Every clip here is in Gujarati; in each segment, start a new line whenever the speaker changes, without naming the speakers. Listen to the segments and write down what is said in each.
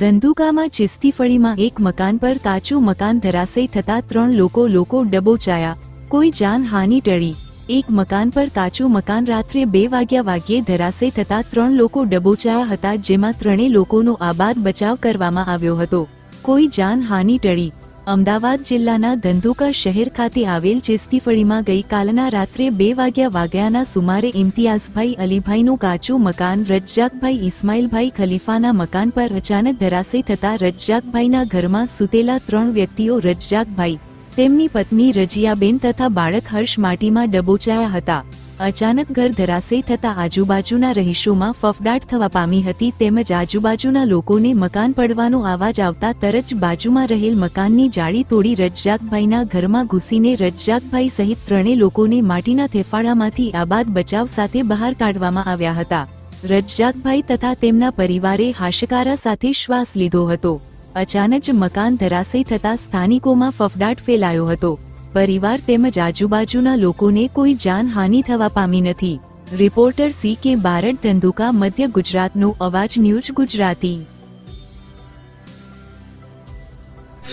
ધંધુકામાં ચિસ્તીફળીમાં એક મકાન પર કાચું મકાન ધરાશય થતા ત્રણ લોકો લોકો ડબોચાયા કોઈ જાનહાનિ ટળી. એક મકાન પર કાચું મકાન રાત્રે બે વાગ્યા વાગ્યે ધરાશય થતા ત્રણ લોકો ડબોચાયા હતા જેમાં ત્રણેય લોકોનો આબાદ બચાવ કરવામાં આવ્યો હતો. કોઈ જાનહાનિ ટળી. અમદાવાદ જિલ્લાના ધંધુકા શહેર ખાતે આવેલ ચેસ્તીફળીમાં ગઈકાલના રાત્રે બે વાગ્યા વાગ્યાના સુમારે ઇમ્તિયાઝભાઈ અલીભાઈનું કાચું મકાન, રજ્જાકભાઈ ઇસ્માઇલભાઈ ખલીફાના મકાન પર અચાનક ધરાશય થતા રજ્જાકભાઈના ઘરમાં સૂતેલા ત્રણ વ્યક્તિઓ રજ્જાકભાઈ, તેમની પત્ની રજિયાબેન તથા બાળક હર્ષ માટીમાં ડબોચાયા હતા. અચાનક ઘર ધરાશય થતા આજુબાજુના રહીશોમાં ફફડાટ થવા પામી હતી તેમજ આજુબાજુના લોકોને મકાન પડવાનો અવાજ આવતા તરત જ બાજુમાં રહેલ મકાનની જાળી તોડી રજ્જાકભાઈના ઘરમાં ઘૂસીને રજ્જાકભાઈ સહિત ત્રણેય લોકોને માટીના થેફાડામાંથી આબાદ બચાવ સાથે બહાર કાઢવામાં આવ્યા હતા. રજ્જાકભાઈ તથા તેમના પરિવારે હાશકારા સાથે શ્વાસ લીધો હતો. અચાનક જ મકાન ધરાશય થતા સ્થાનિકોમાં ફફડાટ ફેલાયો હતો. પરિવાર તેમજ આજુબાજુના લોકોને કોઈ જાનહાનિ થવા પામી નથી. રિપોર્ટર સી કે બારડ ધંધુકા મધ્ય ગુજરાતનો અવાજ ન્યૂઝ ગુજરાતી.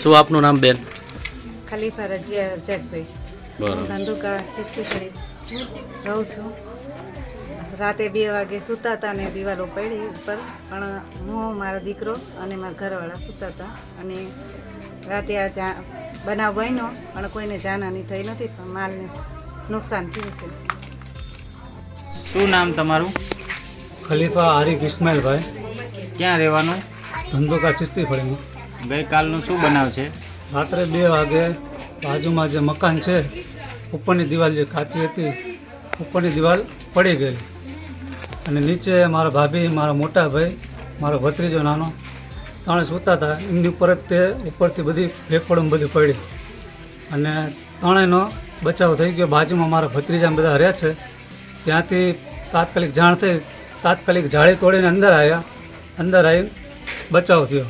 શું આપનું નામ બેન?
ખલીફા રજિયા રજાકભાઈ ધંધુકા ચિસ્તીકડી રહું છું. રાતે બે વાગે સૂતા હતા અને દિવાલો પડી ઉપર. પણ હું મારો દીકરો અને મારા ઘરવાળા સૂતા હતા અને રાતે આ જા બનાવ બન્યો પણ કોઈને જાનહાની થઈ નથી પણ માલને નુકસાન થયું છે.
શું નામ તમારું?
ખલીફા આરિફ ઇસ્માઇલભાઈ.
ક્યાં રહેવાનું?
ધંધોકા ચિસ્તી ફળીમાં
ગઈકાલનું શું બનાવ છે?
રાત્રે બે વાગે બાજુમાં જે મકાન છે ઉપરની દિવાલ જે કાચી હતી ઉપરની દિવાલ પડી ગઈ. અને નીચે મારા ભાભી મારા મોટા ભાઈ મારો ભત્રીજો નાનો ત્રણે સૂતા હતા, એમની ઉપર જ તે ઉપરથી બધી ભેખપડમ બધી પડી. અને ત્રણેયનો બચાવ થઈ ગયો. બાજુમાં મારા ભત્રીજા બધા હર્યા છે. ત્યાંથી તાત્કાલિક જાણ થઈ, તાત્કાલિક જાળી તોડીને અંદર આવ્યા. અંદર આવી બચાવ થયો.